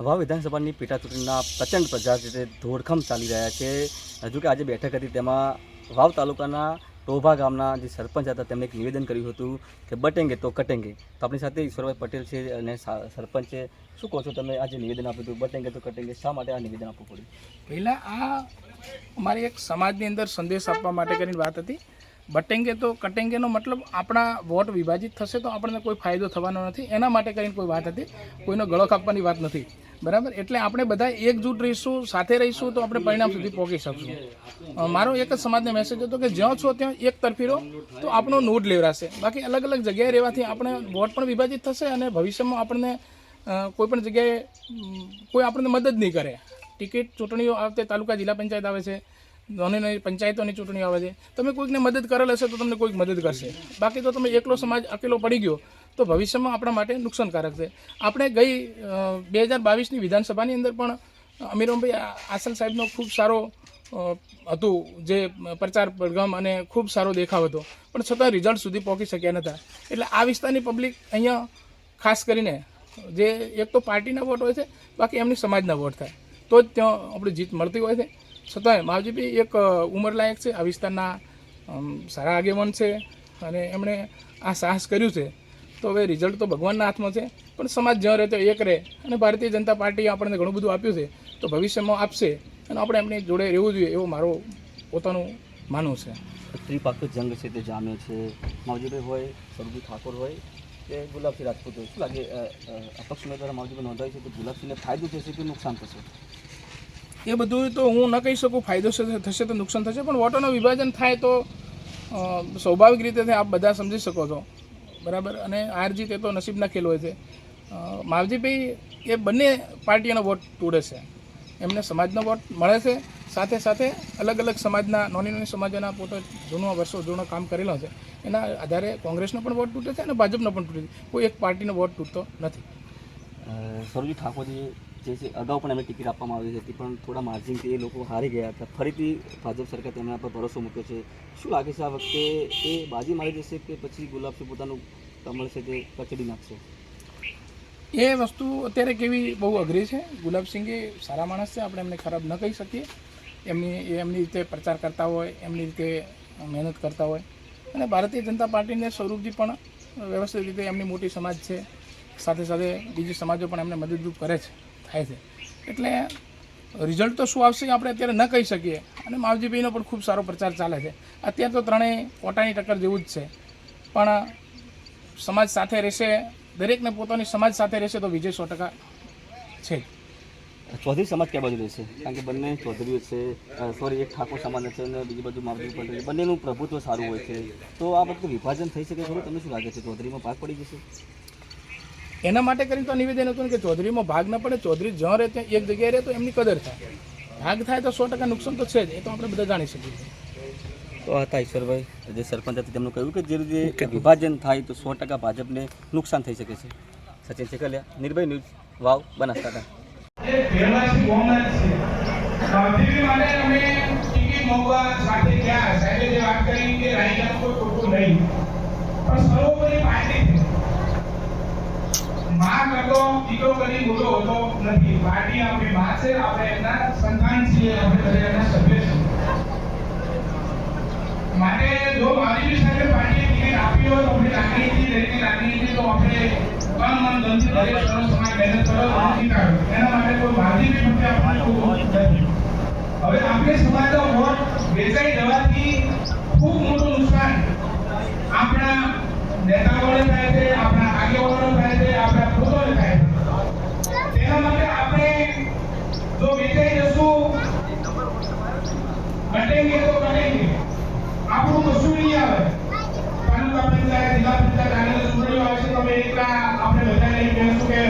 વાવ વિધાનસભાની પેટા ચૂંટણીના પ્રચંડ પ્રચાર રીતે ધોડખમ ચાલી રહ્યા છે. હજુ કે આજે બેઠક હતી તેમાં વાવ તાલુકાના ટોભા ગામના જે સરપંચ હતા તેમણે એક નિવેદન કર્યું હતું કે બટેંગે તો કટેંગે. તો આપણી સાથે ઈશ્વરભાઈ પટેલ છે અને સરપંચ છે. શું કહો છો તમે? આજે નિવેદન આપ્યું હતું બટેંગે તો કટેંગે. શા માટે આ નિવેદન આપવું પડ્યું? પહેલાં આ અમારી એક સમાજની અંદર સંદેશ આપવા માટે કરીને વાત હતી. બટેંગે તો કટેંગેનો મતલબ આપણા વોટ વિભાજિત થશે તો આપણને કોઈ ફાયદો થવાનો નથી. એના માટે કરીને કોઈ વાત હતી. કોઈનો ગળો કાપવાની વાત નથી. બરાબર? એટલે આપણે બધા એકજૂટ રહીશું, સાથે રહીશું તો આપણે પરિણામ સુધી પહોંચી શકશું. મારો એક જ સમાજને મેસેજ હતો કે જ્યાં છો ત્યાં એક તરફી રહો તો આપણો નોટ લેવરાશે બાકી અલગ અલગ જગ્યાએ રહેવાથી આપણે વોટ પણ વિભાજિત થશે અને ભવિષ્યમાં આપણને કોઈ પણ જગ્યાએ કોઈ આપણને મદદ નહીં કરે. ટિકિટ ચૂંટણીઓ આવતે તાલુકા જિલ્લા પંચાયત આવે છે. નાની નાની પંચાયતોની ચૂંટણી આવે છે. તમે કોઈકને મદદ કરેલ હશે તો તમને કોઈક મદદ કરશે. બાકી તો તમે એકલો સમાજ અકેલો પડી ગયો, તો ભવિષ્યમાં આપણા માટે નુકસાનકારક છે. આપણે ગઈ બે હજાર બાવીસની વિધાનસભાની અંદર પણ અમીરમભાઈ આસલ સાહેબનો ખૂબ સારો હતું, જે પ્રચાર પડઘમ અને ખૂબ સારો દેખાવ હતો. પણ છતાં રિઝલ્ટ સુધી પહોંચી શક્યા નહોતા. એટલે આ વિસ્તારની પબ્લિક અહીંયા, ખાસ કરીને, જે એક તો પાર્ટીના વોટ હોય છે, બાકી એમની સમાજના વોટ થાય. તો જ ત્યાં આપણી જીત મળતી હોય છે. છતાંય માવજીભાઈ એક ઉંમરલાયક છે, આ વિસ્તારના સારા આગેવાન છે અને એમણે આ સાહસ કર્યું છે. તો હવે રિઝલ્ટ તો ભગવાનના હાથમાં છે, પણ સમાજ જ્યાં રહે તો એક રહે અને ભારતીય જનતા પાર્ટીએ આપણને ઘણું બધું આપ્યું છે, તો ભવિષ્યમાં આપશે અને આપણે એમની જોડે રહેવું જોઈએ એવું મારું પોતાનું માનવું છે. ત્રિપાક્ષ જંગ છે તે જામે છે. માવજીભાઈ હોય સરજી ઠાકોર હોય કે ગુલાબસિંહ રાજપૂત હોય, શું લાગે અપક્ષ ઉમેદવાર માવજીભાઈ નોંધાય છે તો ગુલાબસિંહને ફાયદો થશે કે નુકસાન થશે? એ બધું તો હું ન કહી શકું, ફાયદો થશે તો નુકસાન થશે, પણ વોટરનું વિભાજન થાય તો સ્વાભાવિક રીતે આપ બધા સમજી શકો છો. બરાબર? અને હાર જીત એ તો નસીબના ખેલ હોય છે. માવજીભાઈ એ બંને પાર્ટીઓનો વોટ તોડે છે. એમને સમાજનો વોટ મળે છે. સાથે સાથે અલગ અલગ સમાજના નાની નાની સમાજોના પોતે જૂનો વર્ષો જૂનો કામ કરેલો છે. એના આધારે કોંગ્રેસનો પણ વોટ તૂટે છે અને ભાજપનો પણ તૂટે છે. કોઈ એક પાર્ટીનો વોટ તૂટતો નથી. સરજી ઠાકોરજી જે છે, અગાઉ પણ એમને ટિકિટ આપવામાં આવી હતી, પણ થોડા માર્જિનથી એ લોકો હારી ગયા હતા. ફરીથી ભાજપ સરકાર તેમના પર ભરોસો મૂક્યો છે. શું લાગે છે આ વખતે એ બાજી મારી જશે કે પછી ગુલાબસિંહ પોતાનું કમળ છે તે કચડી નાખશે? એ વસ્તુ અત્યારે કેવી બહુ અઘરી છે. ગુલાબસિંહ એ સારા માણસ છે, આપણે એમને ખરાબ ન કહી શકીએ. એમની એમની રીતે પ્રચાર કરતા હોય, એમની રીતે મહેનત કરતા હોય. અને ભારતીય જનતા પાર્ટીને સ્વરૂપજી પણ વ્યવસ્થિત રીતે એમની મોટી સમાજ છે. સાથે સાથે બીજી સમાજો પણ એમને મદદરૂપ કરે છે. થાય છે. એટલે રિઝલ્ટ તો શું આવશે આપણે અત્યારે ન કહી શકીએ. અને માવજીભાઈનો પણ ખૂબ સારો પ્રચાર ચાલે છે. અત્યારે તો ત્રણેય કોટાની ટક્કર જેવું જ છે. પણ સમાજ સાથે રહેશે, દરેકને પોતાની સમાજ સાથે રહેશે તો વિજય સો ટકા છે ચૌધરી સમાજ કયા બાજુ રહેશે? કારણ કે બંને ચૌધરીઓ છે. સોરી એક ઠાકોર સમાજ છે અને બીજી બાજુ માવજી પટેલ. બંનેનું પ્રભુત્વ સારું હોય છે. તો આ વખતે વિભાજન થઈ શકે ખરું? તમને શું લાગે છે? ચૌધરીમાં ભાગ પડી જશે? એના માટે કરીને તો નિવેદન હતું કે ચૌધરીમાં ભાગ ન પડે ચૌધરી જ્યાં રહે ત્યાં એક જગ્યાએ રહે તો એમની કદર થાય. ભાગ થાય તો સો ટકા નુકસાન તો છે જ એ તો આપણે બધા જાણી શકીએ. છીએ તો આ હતા ઈશ્વરભાઈ જે સરપંચ હતા તેમનું કહ્યું કે જે રીતે વિભાજન થાય તો સો ટકા ભાજપને નુકસાન થઈ શકે છે. સચિન શેખલિયા નિર્ભય ન્યૂઝ વાવ બનાસકાંઠા. કરતો દીકરો કરી મોટો હોતો નથી. પાર્ટી આપણી માં છે, આપણે એના સંતાન છીએ, આપણે બધા સભ્ય છીએ. માટે જો મારી સાથે પાર્ટીએ ટિકિટ આપી હોય આપણી લાગણીથી દરેકની લાગણીથી તો આપણે તન મન ધનથી દરેક સરસ સમાજ મહેનત કરો તો કાઢો. એના માટે કોઈ માજી બી માટે આપણે હવે આપણે સમાજનો વોટ વેચાઈ જવાથી ખૂબ મોટું નુકસાન આપણા નેતાઓને થાય આપણા જો વેચાઈ જશું નહીં આવે. તાલુકા પંચાયત જિલ્લા પંચાયત આપણે બધાને એમ કહેશું કે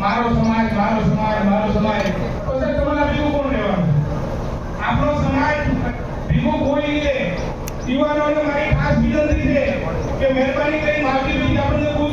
મારો સમાજ મારો સમાજ મારો સમાજ. તો તમારા ભેગું કોણ રહેવાનું? આપણો સમાજ ભેગું કોઈ નહીં. યુવાનોને મારી ખાસ વિનંતી છે કે મહેરબાની કરી બીજી આપણને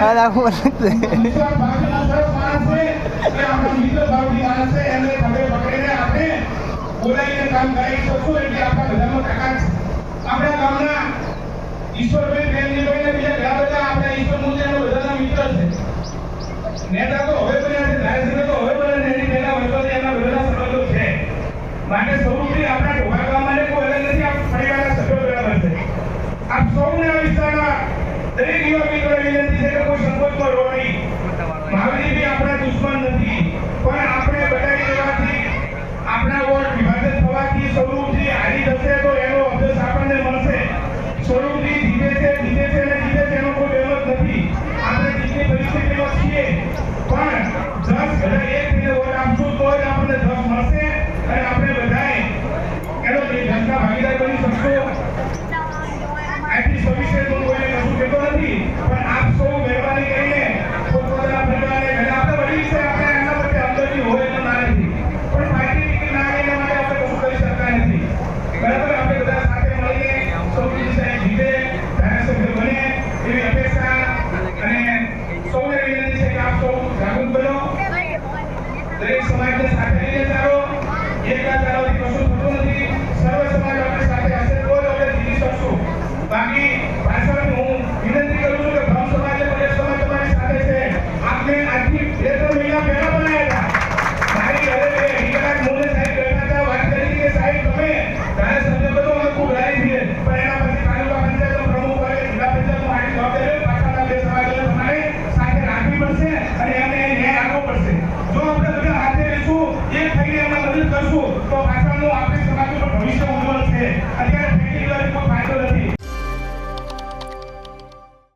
અલા હું બોલાવીને કામ કરી શકશું ને બીજા ઘણા બધા આપણા ઈશ્વર મૂર્તિના બધાના મિત્ર છે નેતા તો ました。ಮಾಡಿ